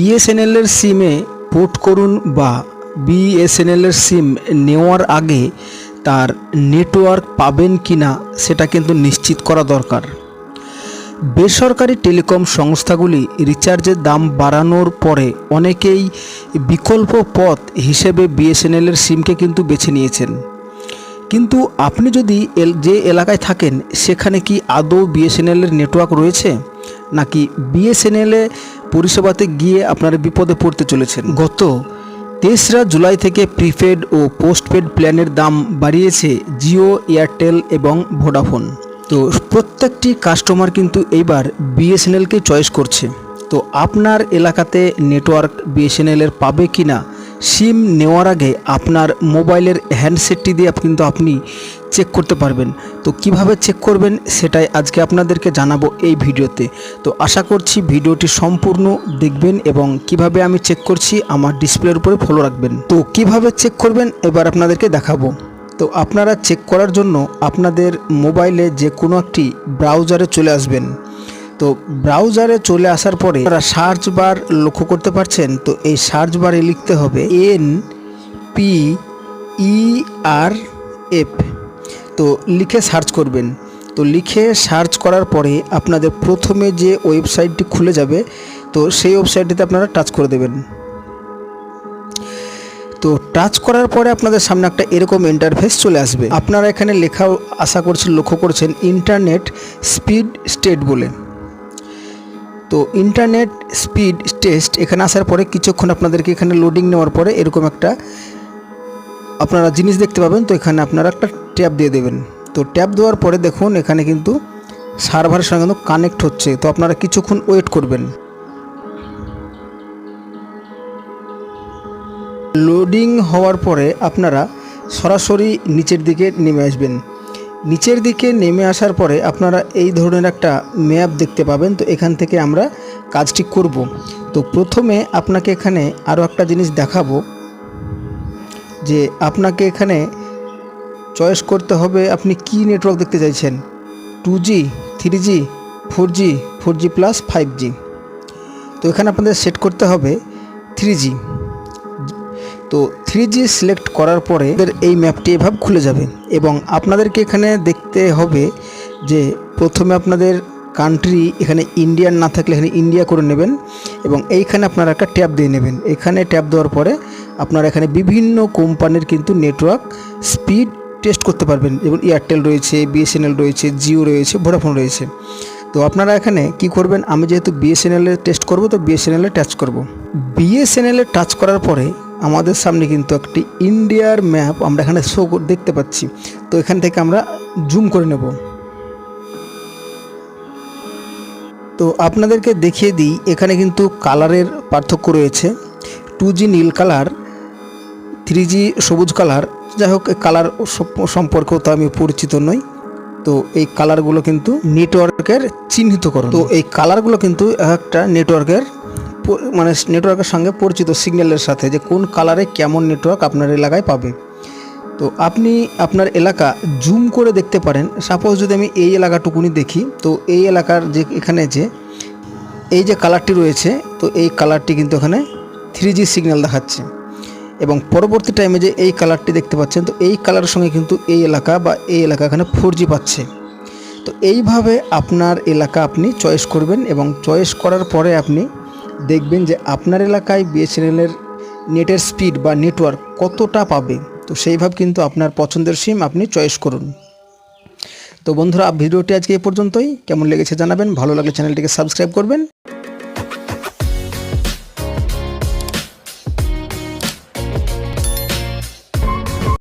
বিএসএনএলের সিমে পোর্ট করুন বা বিএসএনএলের সিম নেওয়ার আগে তার নেটওয়ার্ক পাবেন কিনা সেটা কিন্তু নিশ্চিত করা দরকার। বেসরকারি টেলিকম সংস্থাগুলি রিচার্জের দাম বাড়ানোর পরে অনেকেই বিকল্প পথ হিসেবে বিএসএনএলের সিমকে কিন্তু বেছে নিয়েছেন। কিন্তু আপনি যদি যে এলাকায় থাকেন, সেখানে কি আদৌ বিএসএনএলের নেটওয়ার্ক রয়েছে? নাকি বিএসএনএলে পরিষেবাতে গিয়ে আপনারা বিপদে পড়তে চলেছেন? গত তেসরা জুলাই থেকে প্রিপেড ও পোস্টপেড প্ল্যানের দাম বাড়িয়েছে জিও, এয়ারটেল এবং ভোডাফোন। তো প্রত্যেকটি কাস্টমার কিন্তু এইবার বিএসএনএলকে চয়েস করছে। তো আপনার এলাকাতে নেটওয়ার্ক বিএসএনএলের পাবে কি না সিম নেওয়ার আগে আপনার মোবাইলের হ্যান্ডসেটটি দিয়ে কিন্তু আপনি চেক করতে পারবেন। তো কীভাবে চেক করবেন সেটাই আজকে আপনাদেরকে জানাব এই ভিডিওতে। তো আশা করছি ভিডিওটি সম্পূর্ণ দেখবেন এবং কীভাবে আমি চেক করছি আমার ডিসপ্লের উপরে ফলো রাখবেন। তো কীভাবে চেক করবেন এবার আপনাদেরকে দেখাবো। তো আপনারা চেক করার জন্য আপনাদের মোবাইলে যে কোনো একটি ব্রাউজারে চলে আসবেন। তো ব্রাউজারে চলে আসার পরে আপনারা সার্চ বার লক্ষ্য করতে পারছেন, তো এই সার্চ বারে লিখতে হবে N P E R F তো লিখে সার্চ করবেন। তো লিখে সার্চ করার পরে আপনাদের প্রথমে যে ওয়েবসাইটটি খুলে যাবে, তো সেই ওয়েবসাইটটিতে আপনারা টাচ করে দেবেন। তো টাচ করার পরে আপনাদের সামনে একটা এরকম ইন্টারফেস চলে আসবে। আপনারা এখানে লেখা আশা করছেন লক্ষ্য করছেন ইন্টারনেট স্পিড স্টেট বলে। তো ইন্টারনেট স্পিড টেস্ট এখানে আসার পরে কিছুক্ষণ আপনাদেরকে এখানে লোডিং নেওয়ার পরে এরকম একটা আপনারা জিনিস দেখতে পাবেন। তো এখানে আপনারা একটা ট্যাপ দিয়ে দেবেন। তো ট্যাপ দেওয়ার পরে দেখুন, এখানে কিন্তু সার্ভারের সঙ্গে কিন্তু কানেক্ট হচ্ছে। তো আপনারা কিছুক্ষণ ওয়েট করবেন। লোডিং হওয়ার পরে আপনারা সরাসরি নিচের দিকে নেমে আসবেন। নিচের দিকে নেমে আসার পরে আপনারা এই ধরনের একটা ম্যাপ দেখতে পাবেন। তো এখান থেকে আমরা কাজটি করব। তো প্রথমে আপনাকে এখানে আরও একটা জিনিস দেখাবো যে আপনাকে এখানে চয়েস করতে হবে আপনি কি নেটওয়ার্ক দেখতে চাইছেন। Two G, three G, four G four G plus five G. তো এখানে আপনাদের সেট করতে হবে থ্রি জি। তো থ্রি সিলেক্ট করার পরে এই ম্যাপটি এভাবে খুলে যাবে এবং আপনাদেরকে এখানে দেখতে হবে যে প্রথমে আপনাদের কান্ট্রি এখানে ইন্ডিয়ান না থাকলে এখানে ইন্ডিয়া করে নেবেন এবং এইখানে আপনারা একটা ট্যাব দিয়ে নেবেন। এখানে ট্যাব দেওয়ার পরে আপনারা এখানে বিভিন্ন কোম্পানির কিন্তু নেটওয়ার্ক স্পিড টেস্ট করতে পারবেন। যেমন এয়ারটেল রয়েছে বিএসএনএল রয়েছে জিও রয়েছে ভোডাফোন রয়েছে। তো আপনারা এখানে কি করবেন? আমি যেহেতু বিএসএনএল টেস্ট করব, তো বিএসএনএল টাচ করব। বিএসএনএল টাচ করার পরে আমাদের সামনে কিন্তু একটি ইন্ডিয়ার ম্যাপ আমরা এখানে শো দেখতে পাচ্ছি। তো এখান থেকে আমরা জুম করে নেব। তো আপনাদেরকে দেখিয়ে দিই, এখানে কিন্তু কালারের পার্থক্য রয়েছে। টু জি নীল কালার থ্রি জি সবুজ কালার যাই হোক কালার সম্পর্কেও তো আমি পরিচিত নই। তো এই কালারগুলো কিন্তু নেটওয়ার্কের চিহ্নিত চিহ্নিতকরণ। তো এই কালারগুলো কিন্তু একটা নেটওয়ার্কের মানে নেটওয়ার্কের সঙ্গে পরিচিত সিগন্যালের সাথে যে কোন কালারে কেমন নেটওয়ার্ক আপনার এলাকায় পাবে তো আপনি আপনার এলাকা জুম করে দেখতে পারেন। সাপোজ যদি আমি এই এলাকাটুকুনি দেখি, তো এই এলাকার যে এখানে যে, এই যে কালারটি রয়েছে, তো এই কালারটি কিন্তু এখানে থ্রি জি সিগন্যাল দেখাচ্ছে। এবং পরবর্তী টাইমে যে এই কালারটি দেখতে পাচ্ছেন, তো এই কালারের সঙ্গে কিন্তু এই এলাকা বা এই এলাকা এখানে ফোর জি পাচ্ছে। তো এইভাবে আপনার এলাকা আপনি চয়েস করবেন এবং চয়েস করার পরে আপনি দেখবেন যে আপনার এলাকায় বিএসএনএলের নেটের স্পিড বা নেটওয়ার্ক কতটা পাবে। তো সেইভাবে কিন্তু আপনার পছন্দের সিম আপনি চয়েস করুন। তো বন্ধুরা, ভিডিওটি আজকে এ পর্যন্তই। কেমন লেগেছে জানাবেন। ভালো লাগলে চ্যানেলটিকে সাবস্ক্রাইব করবেন।